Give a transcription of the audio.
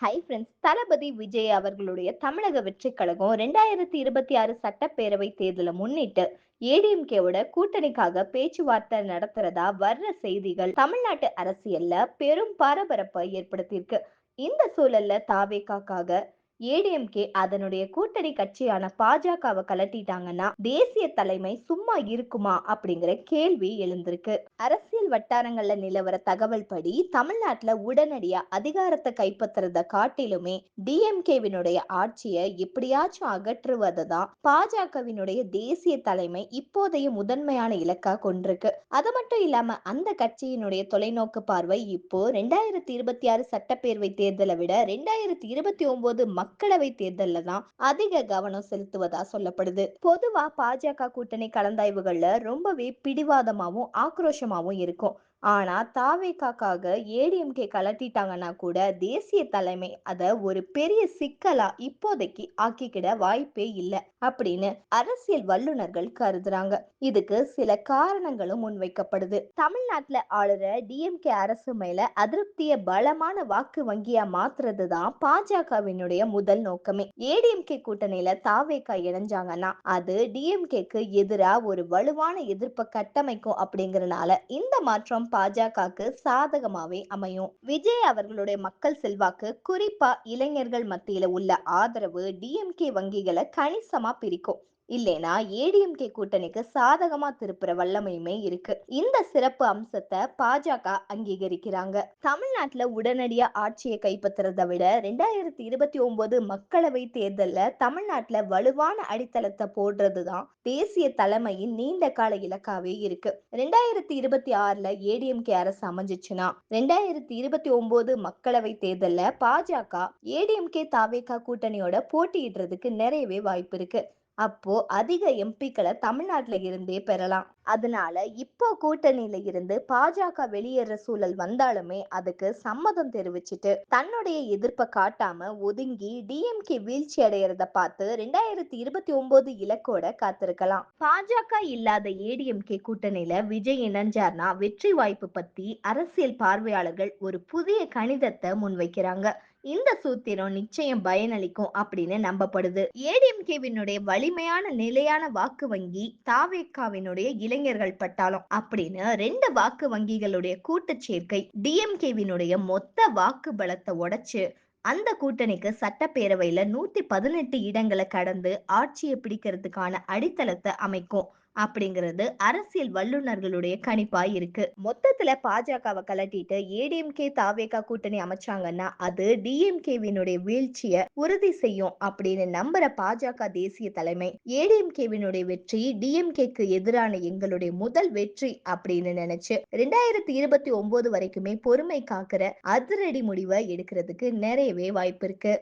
Hi friends தளபதி விஜய் அவர்களுடைய தமிழக வெற்றிக் கழகம் ரெண்டாயிரத்தி இருபத்தி ஆறு சட்டப்பேரவை தேர்தலை முன்னிட்டு ஏடிஎம்கேவோட கூட்டணிக்காக பேச்சுவார்த்தை நடத்துறதா வர்ற செய்திகள் தமிழ்நாட்டு அரசியல்ல பெரும் பரபரப்பை ஏற்படுத்தியிருக்கு. இந்த சூழல்ல தாவேக்காக்காக ஏடிஎம்கே அதனுடைய கூட்டணி கட்சியான பாஜகவை கலட்டிட்டாங்கன்னா தேசிய தலைமை சும்மா இருக்குமா அப்படிங்கிற கேள்வி எழுந்திருக்கு. அரசியல் வட்டாரங்கள்ல நிலவர தகவல் படி தமிழ்நாட்டுல உடனடியா அதிகாரத்தை கைப்பற்றுறத காட்டிலுமே டிஎம்கேவினுடைய ஆட்சியை எப்படியாச்சும் அகற்றுவதை தான் பாஜகவினுடைய தேசிய தலைமை இப்போதைய முதன்மையான இலக்கா கொண்டிருக்கு. அது மட்டும் இல்லாம அந்த கட்சியினுடைய தொலைநோக்கு பார்வை இப்போ ரெண்டாயிரத்தி இருபத்தி ஆறு சட்டப்பேரவை தேர்தலை விட ரெண்டாயிரத்தி இருபத்தி ஒன்பது மக்களவை தேர்தல்ல தான் அதிக கவனம் செலுத்துவதா சொல்லப்படுது. பொதுவா பாஜக கூட்டணி கலந்தாய்வுகள்ல ரொம்பவே பிடிவாதமாவும் ஆக்ரோஷமாவும் இருக்கும். ஆனா தாவேக்காக்காக ஏடிஎம்கே கலட்டிட்டாங்கன்னா கூட தேசிய தலைமை அத ஒரு பெரிய சிக்கலா இப்போதைக்கு ஆக்கிக்கிட வாய்ப்பே இல்லை அப்படின்னு அரசியல் வல்லுநர்கள் கருதுறாங்க. இதுக்கு சில காரணங்களும் முன்வைக்கப்படுது. தமிழ்நாட்டுல ஆளுற டிஎம்கே அரசு மேல அதிருப்திய பலமான வாக்கு வங்கியா மாத்துறது தான் பாஜகவினுடைய முதல் நோக்கமே. ஏடிஎம்கே கூட்டணியில தாவேக்கா இணைஞ்சாங்கன்னா அது டிஎம்கேக்கு எதிரா ஒரு வலுவான எதிர்ப்பை கட்டமைக்கும் அப்படிங்கறனால இந்த மாற்றம் பாஜகவுக்கு சாதகமாவே அமையும். விஜய் அவர்களுடைய மக்கள் செல்வாக்கு குறிப்பா இளைஞர்கள் மத்தியில உள்ள ஆதரவு டிஎம்கே வங்கிகளை கணிசமா பிரிக்கும். இல்லைனா ஏடிஎம்கே கூட்டணிக்கு சாதகமா திருப்புற வல்லமையுமே இருக்கு. இந்த சிறப்பு அம்சத்தை பாஜக அங்கீகரிக்கிறாங்க. தமிழ்நாட்டுல உடனடியா ஆட்சியை கைப்பற்றுறதை விட ரெண்டாயிரத்தி இருபத்தி ஒன்பது மக்களவை தேர்தல்ல தமிழ்நாட்டுல வலுவான அடித்தளத்தை போடுறதுதான் தேசிய தலைமையின் நீண்ட கால இலக்காவே இருக்கு. ரெண்டாயிரத்தி இருபத்தி ஆறுல ஏடிஎம்கே அரசு அமைஞ்சிச்சுன்னா ரெண்டாயிரத்தி இருபத்தி ஒன்பது மக்களவை தேர்தல்ல பாஜக ஏடிஎம்கே தாவேகா கூட்டணியோட போட்டியிடுறதுக்கு நிறையவே வாய்ப்பு இருக்கு. அப்போ அதிக எம்பிக்களை தமிழ்நாட்டுல இருந்தே பெறலாம். அதனால இப்போ கூட்டணியில இருந்து பாஜக வெளியேற சூழல் வந்தாலுமே அதுக்கு சம்மதம் தெரிவிச்சுட்டு தன்னுடைய எதிர்ப்பை காட்டாம ஒதுங்கி டிஎம்கே வீழ்ச்சி அடையறத பார்த்து ரெண்டாயிரத்தி இருபத்தி ஒன்பது இலக்கோட காத்திருக்கலாம். பாஜக இல்லாத ஏடிஎம்கே கூட்டணியில விஜய் இணைஞ்சார்னா வெற்றி வாய்ப்பு பத்தி அரசியல் பார்வையாளர்கள் ஒரு புதிய கணிதத்தை முன்வைக்கிறாங்க. இந்த சூத்திரம் நிச்சயம் பயனளிக்கும் அப்படின்னு நம்பப்படுது. ஏடிஎம்கேவினுடைய வலிமையான நிலையான வாக்கு வங்கி தாவேக்காவினுடைய இளைஞர்கள் பட்டாளம் அப்படின்னு ரெண்டு வாக்கு வங்கிகளுடைய கூட்டு சேர்க்கை டிஎம்கேவினுடைய மொத்த வாக்கு பலத்தை உடைச்சு அந்த கூட்டணிக்கு சட்டப்பேரவையில நூத்தி பதினெட்டு இடங்களை கடந்து ஆட்சியை பிடிக்கிறதுக்கான அடித்தளத்தை அமைக்கும். அப்படிங்கிறது அரசியல் வல்லுநர்களுடைய கணிப்பா இருக்கு. மொத்தத்துல பாஜகவை கலட்டிட்டு ஏடிஎம்கே தாவேகா கூட்டணி அமைச்சாங்கன்னா அது டிஎம்கேவினுடைய வீழ்ச்சியை உறுதி செய்யும் அப்படின்னு நம்புற பாஜக தேசிய தலைமை ஏடிஎம்கேவினுடைய வெற்றி டிஎம்கேக்கு எதிரான எங்களுடைய முதல் வெற்றி அப்படின்னு நினைச்சு ரெண்டாயிரத்தி இருபத்தி ஒன்பது வரைக்குமே பொறுமை காக்கிற அதிரடி முடிவை எடுக்கிறதுக்கு நிறையவே வாய்ப்பு இருக்கு.